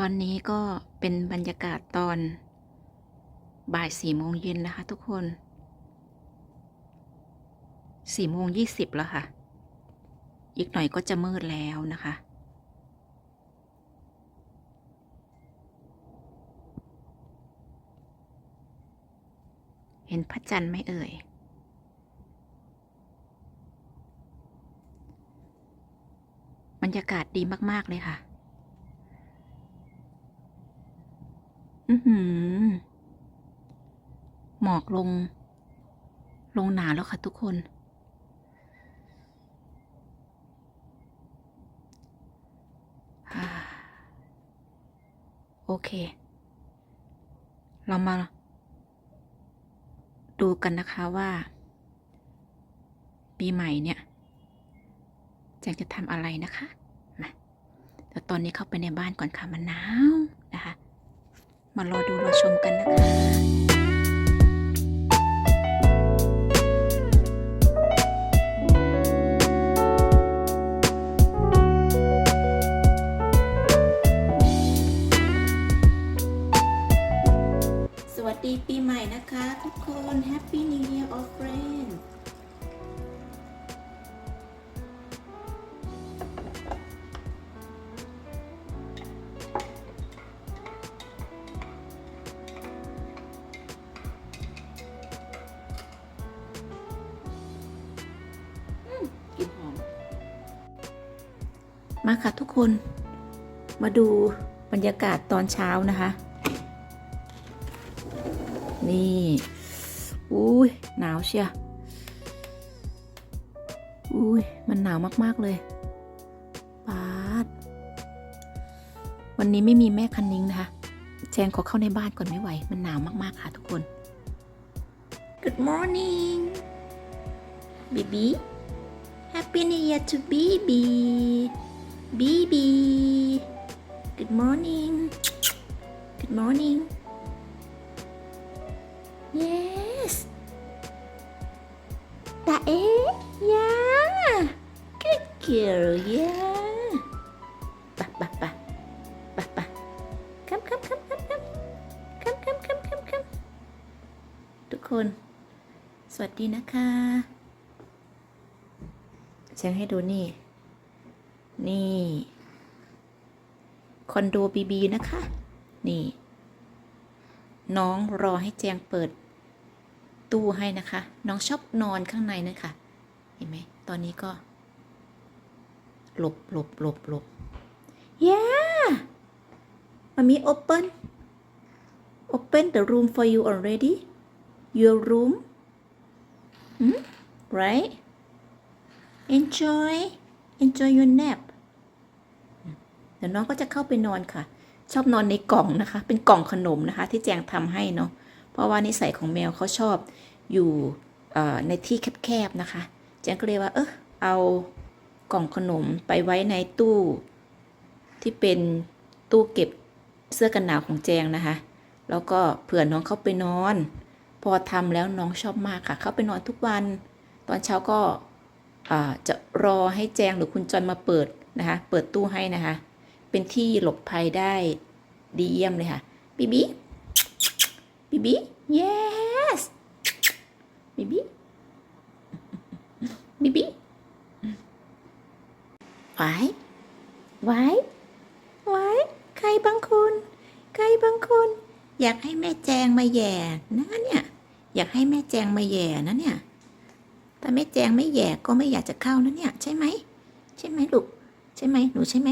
ตอนนี้ก็เป็นบรรยากาศตอนบ่ายสี่โมงเย็นนะคะทุกคนสี่โมงยี่สิบแล้วค่ะ อีกหน่อยก็จะมืดแล้วนะคะ เห็นพระจันทร์ไหมเอ่ย บรรยากาศดีมาก ๆ เลยค่ะ อือหือ หมอกลง ลงหนาแล้วค่ะทุกคน โอเค เรามา ดูกันนะคะว่า ปีใหม่เนี่ยจงจะทำอะไรนะคะมาแต่ตอนนี้เข้าไปในบ้านก่อนค่ะมันหนาวนะคะ มารอดูรอชมกันนะคะ มาค่ะทุกคน มาดูบรรยากาศตอนเช้านะคะ นี่อุ้ยหนาวเชียอุ้ยมันหนาวมาก ๆ เลยปาด วันนี้ไม่มีแม่คันนิ้งนะคะแจงขอเข้าในบ้านก่อนไม่ไหว มันหนาวมาก ๆ ค่ะทุกคน Good morning baby Happy New Year to baby บีบี Good morning Good morning Yes ตาเอ๊ย Yeah Good girl Yeah ปะปะปะปะปะ Come come come come come Come come come come come ทุกคน สวัสดีนะคะฉันให้ดูนี่ นี่คอนโดบีบีนะคะ นี่ น้องรอให้แจงเปิด ตู้ให้นะคะ น้องชอบนอนข้างในนะคะ เห็นไหม ตอนนี้ก็ หลบหลบหลบหลบ yeah มามี open open the room for you already your room hmm? right enjoy enjoy your nap ดี๋ยวน้องก็จะเข้าไปนอนค่ะ ชอบนอนในกล่องนะคะ เป็นกล่องขนมนะคะ ที่แจงทำให้เนาะเพราะว่านิสัยของแมวเขาชอบอยู่ในที่แคบๆนะคะ แจงก็เลยว่าเออเอากล่องขนมไปไว้ในตู้ ที่เป็นตู้เก็บเสื้อกันหนาวของแจงนะคะ แล้วก็เผื่อน้องเข้าไปนอน พอทำแล้วน้องชอบมากค่ะ เข้าไปนอนทุกวัน ตอนเช้าก็จะรอให้แจงหรือคุณจอนมาเปิดนะคะ เปิดตู้ให้นะคะ เป็นที่หลบภัยได้ดีเยี่ยมเลยค่ะบีบีบีบี yes บีบีบีบีไว้ไว้ไว้ใครบางคนใครบางคนอยากให้แม่แจงมาแย่นะเนี่ย อยากให้แม่แจงมาแย่นะเนี่ยแต่แม่แจงไม่แย่ก็ไม่อยากจะเข้านะเนี่ย ใช่ไหมใช่ไหมลูกใช่ไหมหนูใช่ไหม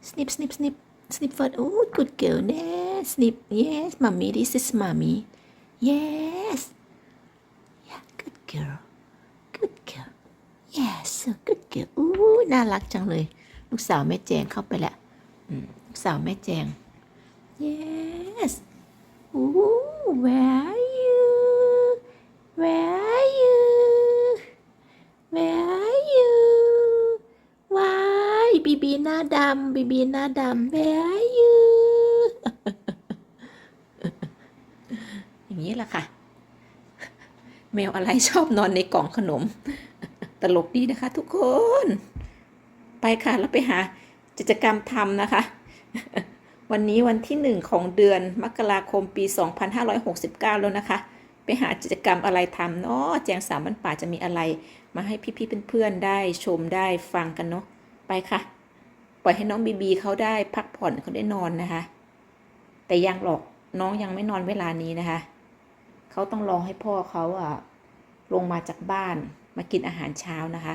snip snip snip snip first oh good girl yes snip yes mommy this is mommy yes yeah good girl good girl yes so good girl อู้น่ารักจังเลย ลูกสาวแม่แจงเข้าไปแล้วลูกสาวแม่แจง yes อู้ where are you where are you where are you ว้ายบีบีหน้าดำบีบีหน้าดำ where are you อย่างนี้แหละค่ะ แมวอะไรชอบนอนในกล่องขนม ตลกดีนะคะทุกคน ไปค่ะแล้วไปหากิจกรรมทำนะคะ วันนี้วันที่หนึ่งของเดือนมกราคมปี 2569 แล้วนะคะ ไปหากิจกรรมอะไรทำเนาะแจงสามบ้านป่าจะมีอะไร มาให้พี่ๆเพื่อนๆได้ชมได้ฟังกันเนาะไปค่ะ ปล่อยให้น้องบีบีเขาได้พักผ่อนเขาได้นอนนะคะ แต่ยังหรอกน้องยังไม่นอนเวลานี้นะคะ เขาต้องรอให้พ่อเขาอะ ลงมาจากบ้านมากินอาหารเช้านะคะ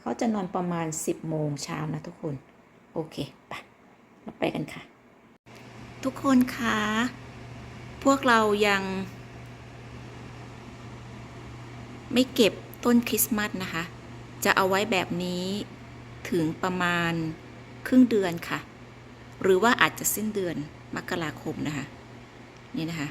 เขาจะนอนประมาณ 10โมงเช้านะทุกคน โอเคไปเราไปกันค่ะ ทุกคนคะพวกเรายัง ไม่เก็บต้นคริสต์มาสนะคะ จะเอาไว้แบบนี้ถึงประมาณครึ่งเดือนค่ะ หรือว่าอาจจะสิ้นเดือนมกราคมนะคะ นี่นะคะ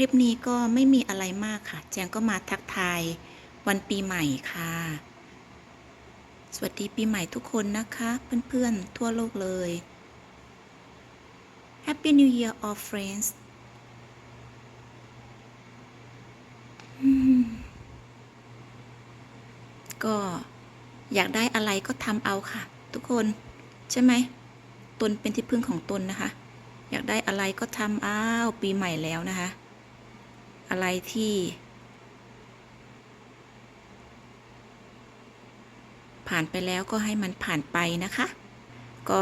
ลิปนี้ก็ไม่มีอะไรมากค่ะ แจงก็มาทักทายวันปีใหม่ค่ะ สวัสดีปีใหม่ทุกคนนะคะ เพื่อนๆ ทั่วโลกเลย Happy New Year all friends ก็อยากได้อะไรก็ทำเอาค่ะ ทุกคนใช่ไหมตนเป็นที่พึ่งของตนนะคะ อยากได้อะไรก็ทำอ้าว ปีใหม่แล้วนะคะ อะไรที่ ผ่านไปแล้วก็ให้มันผ่านไปนะคะ ก็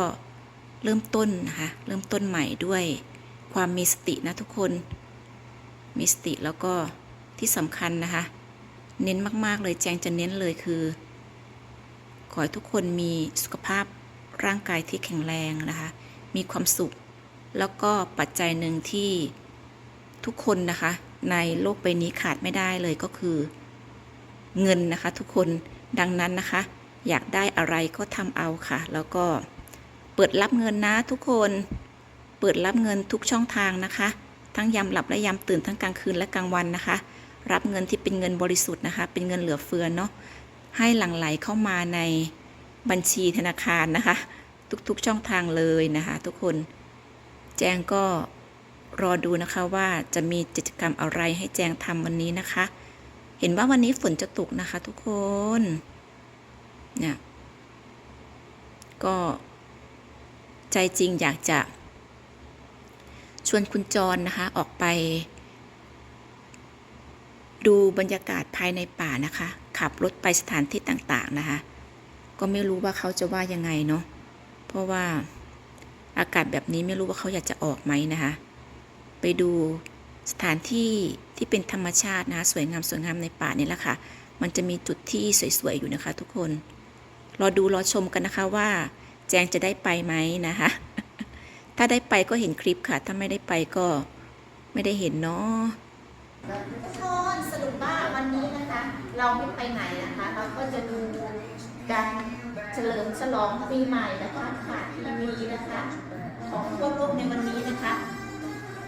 เริ่มต้นนะคะ เริ่มต้นใหม่ด้วยความมีสตินะทุกคน มีสติแล้วก็ที่สำคัญนะคะ เน้นมาก ๆ เลยแจงจะเน้นเลยคือ ขอให้ทุกคนมีสุขภาพร่างกายที่แข็งแรงนะคะ มีความสุข แล้วก็ปัจจัยหนึ่งที่ทุกคนนะคะ ในโลกใบนี้ขาดไม่ได้เลยก็คือ เงินนะคะทุกคนดังนั้นนะคะ อยากได้อะไรก็ทำเอาค่ะ แล้วก็เปิดรับเงินนะทุกคน เปิดรับเงินทุกช่องทางนะคะ ทั้งยามหลับและยามตื่นทั้งกลางคืนและกลางวันนะคะ รับเงินที่เป็นเงินบริสุทธิ์นะคะ เป็นเงินเหลือเฟือเนาะให้หลั่งไหลเข้ามาในบัญชีธนาคารนะคะ ทุกๆช่องทางเลยนะคะ ทุกคน แจ้งก็ รอดูนะคะว่าจะมีกิจกรรมอะไรให้แจงทำวันนี้นะคะ เห็นว่าวันนี้ฝนจะตกนะคะทุกคนเนี่ยก็ใจจริงอยากจะ ชวนคุณจรนะคะออกไป ดูบรรยากาศภายในป่านะคะ ขับรถไปสถานที่ต่างๆนะคะ ก็ไม่รู้ว่าเขาจะว่ายังไงเนาะเพราะว่าอากาศแบบนี้ไม่รู้ว่าเขาอยากจะออกไหมนะคะ ไปดูสถานที่ที่เป็นธรรมชาตินะสวยงามสวยงามในป่านี่แหละค่ะ มันจะมีจุดที่สวยๆอยู่นะคะ ทุกคน รอดูรอชมกันนะคะว่า แจงจะได้ไปไหมนะคะ ถ้าได้ไปก็เห็นคลิปค่ะ ถ้าไม่ได้ไปก็ไม่ได้เห็นเนาะทุกคนสรุปว่าวันนี้นะคะ เราไม่ไปไหนนะคะ เราก็จะดูการเฉลิมฉลองปีใหม่นะคะผ่านทีวีนะคะ ของทั่วโลกในวันนี้นะคะ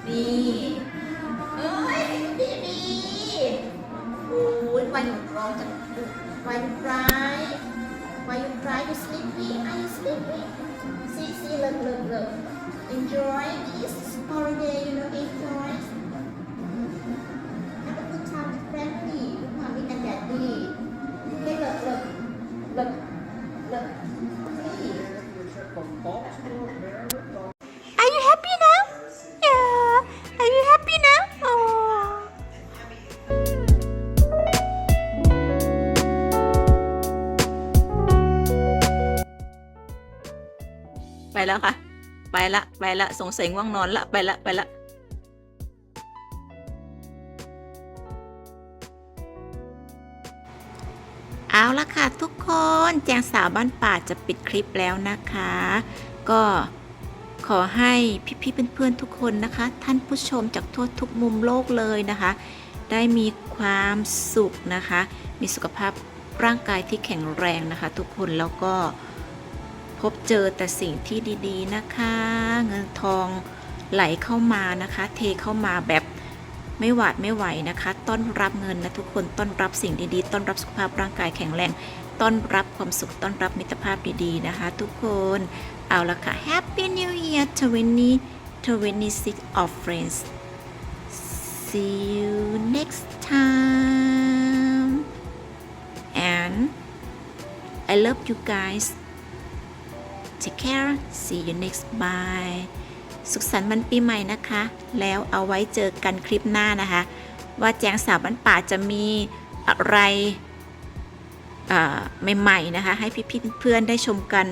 นี่เอ้ยดีดีโอ้ยวันอยู่ร้องจังวันอยู่ไรวันอยู่ไร you sleepy are you sleepy see see look look look enjoy this holiday you know enjoy Have a good time with family, with mommy and daddy. Okay, look, look, look, look. Please. แล้วค่ะ ไปละไปละสงสัยง่วงนอนละไปละไปละเอาละค่ะทุกคนแจงสาวบ้านป่าจะปิดคลิปแล้วนะคะ ก็ขอให้พี่ๆเพื่อนๆทุกคนนะคะ ท่านผู้ชมจากทั่วทุกมุมโลกเลยนะคะ ได้มีความสุขนะคะ มีสุขภาพร่างกายที่แข็งแรงนะคะ ทุกคนแล้วก็ พบเจอแต่สิ่งที่ดีๆนะคะ เงินทองไหลเข้ามานะคะ เทเข้ามาแบบไม่หวาดไม่ไหวนะคะ ต้อนรับเงินนะทุกคนต้อนรับสิ่งดีๆ ต้อนรับสุขภาพร่างกายแข็งแรง ต้อนรับความสุขต้อนรับมิตรภาพดีๆนะคะ ทุกคนเอาละค่ะ Happy New Year 2026 of friends see you next time and I love you guys take care see you next bye สุขสันต์วันปีใหม่นะคะ แล้วเอาไว้เจอกันคลิปหน้านะคะ ว่าแจงสาวบ้านป่าจะมีอะไรใหม่ๆนะคะ ให้พี่ๆเพื่อนได้ชมกัน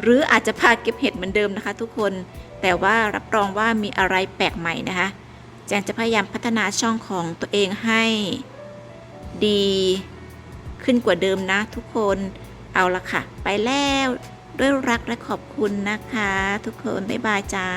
หรืออาจจะพาเก็บเห็ดเหมือนเดิมนะคะ ทุกคนแต่ว่ารับรองว่ามีอะไรแปลกใหม่นะคะ แจงจะพยายามพัฒนาช่องของตัวเองให้ดีขึ้นกว่าเดิมนะทุกคนเอาละค่ะ ไปแล้ว ด้วยรักและขอบคุณนะคะ ทุกคน บ๊ายบายจ้า